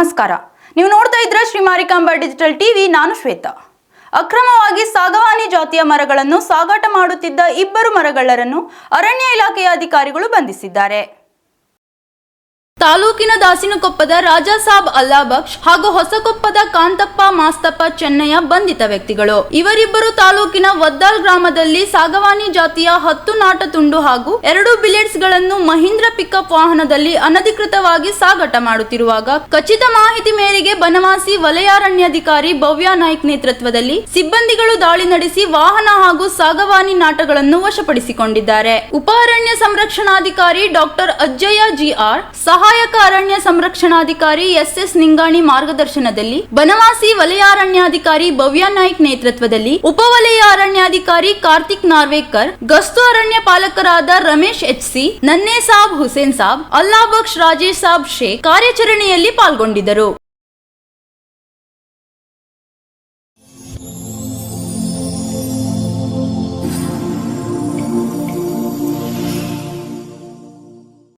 ನಮಸ್ಕಾರ. ನೀವು ನೋಡ್ತಾ ಇದ್ರೆ ಶ್ರೀ ಮಾರಿಕಾಂಬಾ ಡಿಜಿಟಲ್ ಟಿವಿ, ನಾನು ಶ್ವೇತಾ. ಅಕ್ರಮವಾಗಿ ಸಾಗವಾನಿ ಜಾತಿಯ ಮರಗಳನ್ನು ಸಾಗಾಟ ಮಾಡುತ್ತಿದ್ದ ಇಬ್ಬರು ಮರಗಳ್ಳರನ್ನು ಅರಣ್ಯ ಇಲಾಖೆಯ ಅಧಿಕಾರಿಗಳು ಬಂಧಿಸಿದ್ದಾರೆ. ತಾಲೂಕಿನ ದಾಸಿನಕೊಪ್ಪದ ರಾಜಾ ಸಾಬ್ ಅಲ್ಲಾಬಕ್ಷ್ ಹಾಗೂ ಹೊಸಕೊಪ್ಪದ ಕಾಂತಪ್ಪ ಮಾಸ್ತಪ್ಪ ಚೆನ್ನಯ್ಯ ಬಂಧಿತ ವ್ಯಕ್ತಿಗಳು. ಇವರಿಬ್ಬರು ತಾಲೂಕಿನ ವದ್ದಾಲ್ ಗ್ರಾಮದಲ್ಲಿ ಸಾಗವಾನಿ ಜಾತಿಯ ಹತ್ತು ನಾಟ ತುಂಡು ಹಾಗೂ ಎರಡು ಬಿಲೆಟ್ಸ್ಗಳನ್ನು ಮಹೀಂದ್ರ ಪಿಕಪ್ ವಾಹನದಲ್ಲಿ ಅನಧಿಕೃತವಾಗಿ ಸಾಗಾಟ ಮಾಡುತ್ತಿರುವಾಗ ಖಚಿತ ಮಾಹಿತಿ ಮೇರೆಗೆ ಬನವಾಸಿ ವಲಯಾರಣ್ಯಾಧಿಕಾರಿ ಭವ್ಯ ನಾಯ್ಕ್ ನೇತೃತ್ವದಲ್ಲಿ ಸಿಬ್ಬಂದಿಗಳು ದಾಳಿ ನಡೆಸಿ ವಾಹನ ಹಾಗೂ ಸಾಗವಾನಿ ನಾಟಗಳನ್ನು ವಶಪಡಿಸಿಕೊಂಡಿದ್ದಾರೆ. ಉಪ ಅರಣ್ಯ ಸಂರಕ್ಷಣಾಧಿಕಾರಿ ಡಾಕ್ಟರ್ ಅಜ್ಜಯ್ಯ ಜಿಆರ್ ಸಹಾಯಕ ಅರಣ್ಯ ಸಂರಕ್ಷಣಾಧಿಕಾರಿ ಎಸ್ ಎಸ್ ನಿಂಗಾಣಿ ಮಾರ್ಗದರ್ಶನದಲ್ಲಿ, ಬನವಾಸಿ ವಲಯಾರಣ್ಯಾಧಿಕಾರಿ ಭವ್ಯ ನಾಯ್ಕ್ ನೇತೃತ್ವದಲ್ಲಿ ಉಪವಲಯ ಅರಣ್ಯಾಧಿಕಾರಿ ಕಾರ್ತಿಕ್ ನಾರ್ವೇಕರ್, ಗಸ್ತು ಅರಣ್ಯ ಪಾಲಕರಾದ ರಮೇಶ್ ಎಚ್ ಸಿ, ನನ್ನೇ ಸಾಬ್ ಹುಸೇನ್ ಸಾಬ್ ಅಲ್ಲಾಬಕ್ಷ್ ರಾಜೇಶ್ ಸಾಬ್ ಶೇಖ್ ಕಾರ್ಯಾಚರಣೆಯಲ್ಲಿ ಪಾಲ್ಗೊಂಡಿದ್ದರು.